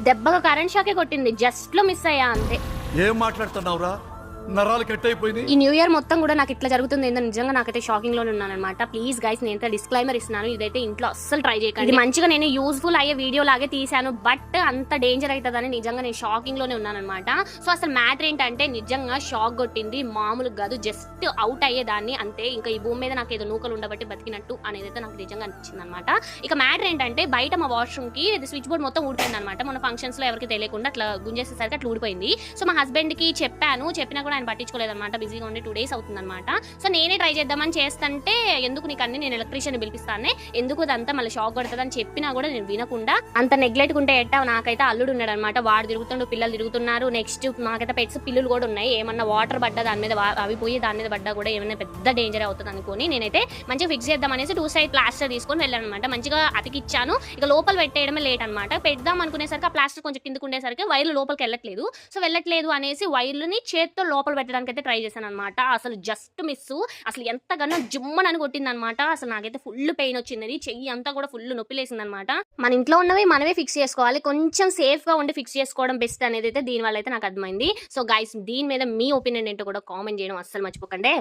దెబ్బగా current షాకే కొట్టింది. జస్ట్లో miss అయ్యా అంతే. ఏం మాట్లాడుతున్నావురా? నరాలు కట్ అయిపోయింది ఈ న్యూ ఇయర్ మొత్తం కూడా నాకు ఇట్లా జరుగుతుంది ఏంటో నిజంగా నాకైతే షాకింగ్లోనే ఉన్నాను అనమాట ప్లీజ్ గైస్ నేను డిస్క్లైమర్ ఇస్తున్నాను. ఇదైతే ఇంట్లో అస్సలు ట్రై చేయకండి. ఇది మంచిగా నేను యూస్ఫుల్ అయ్యే వీడియో లాగే తీసాను బట్ అంత డేంజర్ అవుతుందని నిజంగా నేను షాకింగ్లోనే ఉన్నాను అనమాట సో అసలు మ్యాటర్ ఏంటంటే నిజంగా షాక్ కొట్టింది మామూలు కాదు జస్ట్ అవుట్ అయ్యేదాన్ని. అంతే ఇంకా ఈ భూమి మీద నాకు ఏదో నూకలు ఉండబట్టి బతికినట్టు అనేది అయితే నాకు నిజంగా అనిపించింది అనమాట ఇక మ్యాటర్ ఏంటంటే బయట మా వాష్రూమ్కి స్విచ్ బోర్డ్ మొత్తం ఊడిపోయింది అనమాట మన ఫంక్షన్స్లో ఎవరికి తెలియకుండా అట్లా గుంజేసేసరికి అట్లా ఊడిపోయింది. సో మా హస్బెండ్కి చెప్పాను. చెప్పినా కూడా ఆయన పట్టించుకోలేదు అనమాట బిజీగా ఉండి టూ డేస్ అవుతుందన్నమాట. సో నేనే ట్రై చేద్దామని చేస్తుంటే ఎందుకు నీకు అన్ని నేను ఎలక్ట్రీషియన్ పిలిపిస్తానే? ఎందుకు అదంతా మళ్ళీ షాక్ కొడుతుంది అని చెప్పినా కూడా నేను వినకుండా అంత నెగ్లెక్ట్ ఉంటే ఎట్టా నాకైతే అల్లుడు ఉన్నాడు అనమాట వాడు తిరుగుతుండు పిల్లలు తిరుగుతున్నారు. నెక్స్ట్ నాకైతే పెట్స్ పిల్లులు కూడా ఉన్నాయి. ఏమన్నా వాటర్ పడ్డా దాని మీద అవి పోయి దాని మీద పడ్డా కూడా ఏమైనా పెద్ద డేంజర్ అవుతుంది అనుకుని నేనైతే మంచిగా ఫిక్స్ చేద్దాం అనేసి టూ సైడ్ ప్లాస్టర్ తీసుకొని వెళ్ళాను అనమాట మంచిగా అతికిచ్చాను. ఇక లోపల పెట్టేయడమే లేట్ అనమాట పెడదాం అనుకునేసరికి ఆ ప్లాస్టర్ కొంచెం కిందకు ఉండేసరికి వైర్లు లోపలికి వెళ్ళట్లేదు. సో వెళ్ళట్లేదు అనేసి వైర్లని చేత్తో లోపల లోపల పెట్టడానికి అయితే ట్రై చేశాను అనమాట అసలు జస్ట్ మిస్ అసలు ఎంతగానో జుమ్మని అని కొట్టింది అనమాట అసలు నాకైతే ఫుల్ పెయిన్ వచ్చింది చెయ్యి అంతా కూడా ఫుల్ నొప్పి లేసింది అనమాట మన ఇంట్లో ఉన్నవి మనమే ఫిక్స్ చేసుకోవాలి. కొంచెం సేఫ్గా ఉండి ఫిక్స్ చేసుకోవడం బెస్ట్ అనేది అయితే దీని వల్ల అయితే నాకు అర్థమైంది. సో గైస్ దీని మీద మీ ఒపీనియన్ ఏంటో కూడా కామెంట్ చేయడం అస్సలు మర్చిపోకండి.